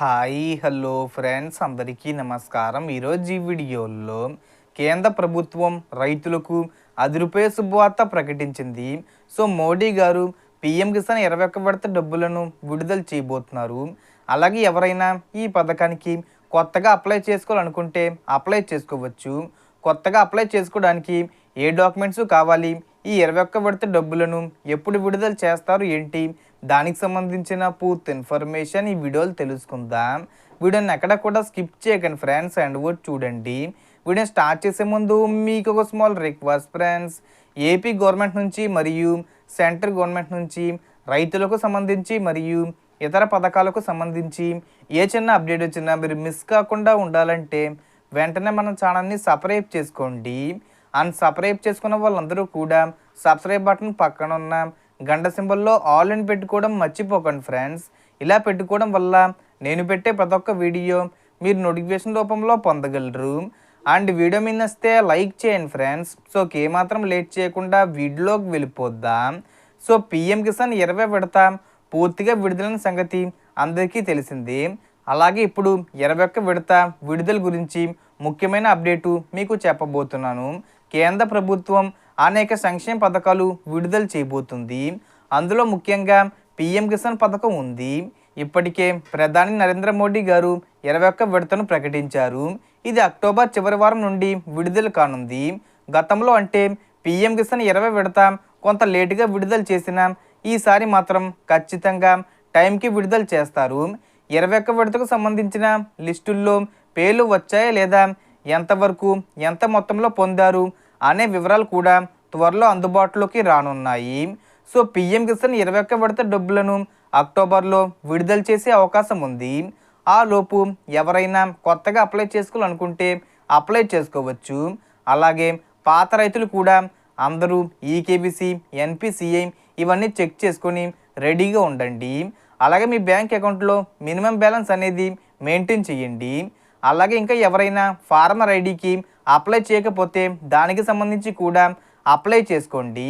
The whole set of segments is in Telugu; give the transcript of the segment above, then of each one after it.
Hi hello friends. అందరికీ నమస్కారం. ఈరోజు ఈ వీడియోలో కేంద్ర ప్రభుత్వం రైతులకు అదిరుపే శుభవార్త ప్రకటించింది. సో మోడీ గారు పిఎం కిసాన్ ఇరవై ఒక్క విడత డబ్బులను విడుదల చేయబోతున్నారు. అలాగే ఎవరైనా ఈ పథకానికి కొత్తగా అప్లై చేసుకోవాలనుకుంటే అప్లై చేసుకోవచ్చు. కొత్తగా అప్లై చేసుకోవడానికి ఏ డాక్యుమెంట్స్ కావాలి? ఈ ఇరవై ఒక్క విడత డబ్బులను ఎప్పుడు విడుదల చేస్తారు ఏంటి? దానికి సంబంధించిన పూర్తి ఇన్ఫర్మేషన్ ఈ వీడియోలో తెలుసుకుందాం. వీడియోని ఎక్కడ కూడా స్కిప్ చేయకండి ఫ్రెండ్స్ అండ్ కూడా చూడండి. వీడియోని స్టార్ట్ చేసే ముందు మీకు ఒక small request friends. AP government నుంచి మరియు సెంట్రల్ గవర్నమెంట్ నుంచి రైతులకు సంబంధించి మరియు ఇతర పథకాలకు సంబంధించి ఏ చిన్న అప్డేట్ వచ్చినా మీరు మిస్ కాకుండా ఉండాలంటే వెంటనే మన ఛానల్ని సబ్స్క్రైబ్ చేసుకోండి. అండ్ సబ్స్క్రైబ్ చేసుకున్న వాళ్ళందరూ కూడా సబ్స్క్రైబ్ బటన్ పక్కన ఉన్న గంట సింబల్లో ఆల్ అని పెట్టుకోవడం మర్చిపోకండి ఫ్రెండ్స్. ఇలా పెట్టుకోవడం వల్ల నేను పెట్టే ప్రతి ఒక్క వీడియో మీరు నోటిఫికేషన్ రూపంలో పొందగలరు. అండ్ వీడియో మీద వస్తే లైక్ చేయండి ఫ్రెండ్స్. సో ఏమాత్రం లేట్ చేయకుండా వీడియోలోకి వెళ్ళిపోద్దాం. సో పిఎం కిసాన్ ఇరవై విడత పూర్తిగా విడుదలైన సంగతి అందరికీ తెలిసింది. అలాగే ఇప్పుడు ఇరవై ఒక్క విడత విడుదల గురించి ముఖ్యమైన అప్డేటు మీకు చెప్పబోతున్నాను. కేంద్ర ప్రభుత్వం అనేక సంక్షేమ పథకాలు విడుదల చేయబోతుంది. అందులో ముఖ్యంగా పిఎం కిసాన్ పథకం ఉంది. ఇప్పటికే ప్రధాని నరేంద్ర మోడీ గారు ఇరవై ఒక్క విడతను ప్రకటించారు. ఇది అక్టోబర్ చివరి వారం నుండి విడుదల కానుంది. గతంలో అంటే పిఎం కిసాన్ ఇరవై విడత కొంత లేటుగా విడుదల చేసిన ఈసారి మాత్రం ఖచ్చితంగా టైంకి విడుదల చేస్తారు. ఇరవై ఒక్క విడతకు సంబంధించిన లిస్టుల్లో పేర్లు వచ్చాయా లేదా ఎంతవరకు ఎంత మొత్తంలో పొందారు అనే వివరాలు కూడా త్వరలో అందుబాటులోకి రానున్నాయి. సో పిఎం కిసాన్ ఇరవై ఒక్క విడత డబ్బులను అక్టోబర్లో విడుదల చేసే అవకాశం ఉంది. ఆ లోపు ఎవరైనా కొత్తగా అప్లై చేసుకోవాలనుకుంటే అప్లై చేసుకోవచ్చు. అలాగే పాత రైతులు కూడా అందరూ ఈకేబీసీ ఎన్పిసిఐ ఇవన్నీ చెక్ చేసుకొని రెడీగా ఉండండి. అలాగే మీ బ్యాంక్ అకౌంట్లో మినిమం బ్యాలెన్స్ అనేది మెయింటైన్ చేయండి. అలాగే ఇంకా ఎవరైనా ఫార్మర్ ఐడికి అప్లై చేయకపోతే దానికి సంబంధించి కూడా అప్లై చేసుకోండి.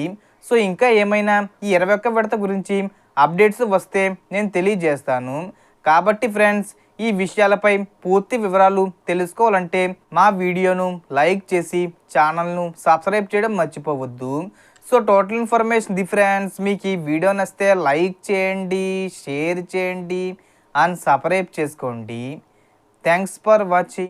సో ఇంకా ఏమైనా ఈ ఇరవై ఒక్క విడత గురించి అప్డేట్స్ వస్తే నేను తెలియజేస్తాను. కాబట్టి ఫ్రెండ్స్ ఈ విషయాలపై పూర్తి వివరాలు తెలుసుకోవాలంటే మా వీడియోను లైక్ చేసి ఛానల్ను సబ్స్క్రైబ్ చేయడం మర్చిపోవద్దు. So total information the friends మీకు ఈ వీడియో నచ్చితే లైక్ చేయండి షేర్ చేయండి అండ్ సబ్స్క్రైబ్ చేసుకోండి. Thanks for watching